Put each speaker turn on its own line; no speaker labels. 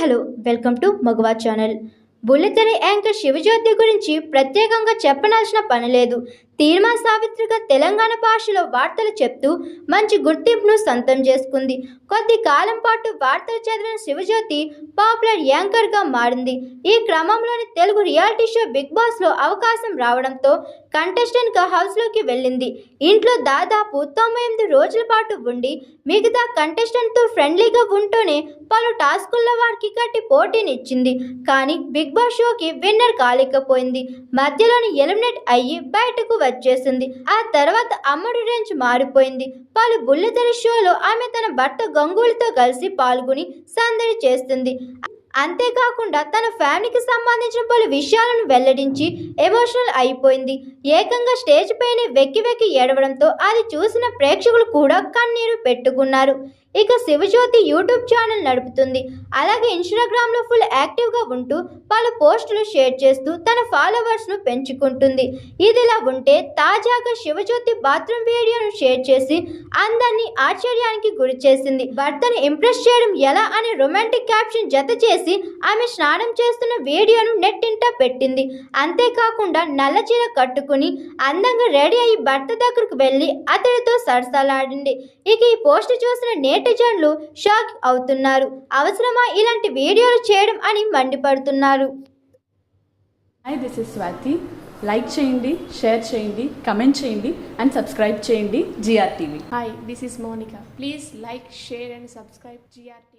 Hello welcome to మగవా channel. బుల్లితెర anchor Shivajyothi గురించి ప్రత్యేకంగా చెప్పనాల్సిన పని లేదు. తీర్మా సావిత్రిగా తెలంగాణ భాషలో వార్తలు చెప్తూ మంచి గుర్తింపును సొంతం చేసుకుంది. కొద్ది కాలం పాటు వార్తలు చదివిన శివజ్యోతి పాపులర్ యాంకర్గా మారింది. ఈ క్రమంలోని తెలుగు రియాలిటీ షో బిగ్ బాస్లో అవకాశం రావడంతో కంటెస్టెంట్గా హౌస్లోకి వెళ్ళింది. ఇంట్లో దాదాపు తొంభై ఎనిమిది రోజుల పాటు ఉండి మిగతా కంటెస్టెంట్తో ఫ్రెండ్లీగా ఉంటూనే పలు టాస్కుల్లో వారికి గట్టి పోటీనిచ్చింది. కానీ బిగ్ బాస్ షోకి విన్నర్ కాలేకపోయింది. మధ్యలోని ఎలిమినేట్ అయ్యి బయటకు వచ్చేసింది. ఆ తర్వాత అమ్మడు రేంజ్ మారిపోయింది. పలు బుల్లితెర షోలో ఆమె తన భర్త గంగూలితో కలిసి పాల్గొని సందడి చేస్తుంది. అంతేకాకుండా తన ఫ్యామిలీకి సంబంధించిన పలు విషయాలను వెల్లడించి ఎమోషనల్ అయిపోయింది. ఏకంగా స్టేజ్ పైనే వెక్కి వెక్కి ఏడవడంతో అది చూసిన ప్రేక్షకులు కూడా కన్నీరు పెట్టుకున్నారు. ఇక శివజ్యోతి యూట్యూబ్ ఛానల్ నడుపుతుంది. అలాగే ఇన్స్టాగ్రామ్లో ఫుల్ యాక్టివ్గా ఉంటూ పలు పోస్టులు షేర్ చేస్తూ తన ఫాలోవర్స్ను పెంచుకుంటుంది. ఇదిలా ఉంటే తాజాగా శివజ్యోతి బాత్రూమ్ వీడియోను షేర్ చేసి అందరినీ ఆశ్చర్యానికి గురి చేసింది భర్తను ఇంప్రెస్ చేయడం ఎలా అనే రొమాంటిక్ క్యాప్షన్ జత చేసి ఆమె స్నానం చేస్తున్న వీడియోను నెట్టింట పెట్టింది. అంతేకాకుండా నల్ల చీర కట్టుకుని అందంగా రెడీ అయ్యి భర్త దగ్గరకు వెళ్ళి అతడితో సరసాలాడింది. ఇక ఈ పోస్ట్ చూసిన నేటిజన్లు షాక్ అవుతున్నారు. అవసరమా ఇలాంటి వీడియోలు చేయడం అని మండిపడుతున్నారు.
Hi this is Swathi like చేయండి షేర్ చేయండి కమెంట్ చేయండి అండ్ సబ్స్క్రైబ్ చేయండి GR TV
Hi, this is Monica. Please like, share, and subscribe GRT.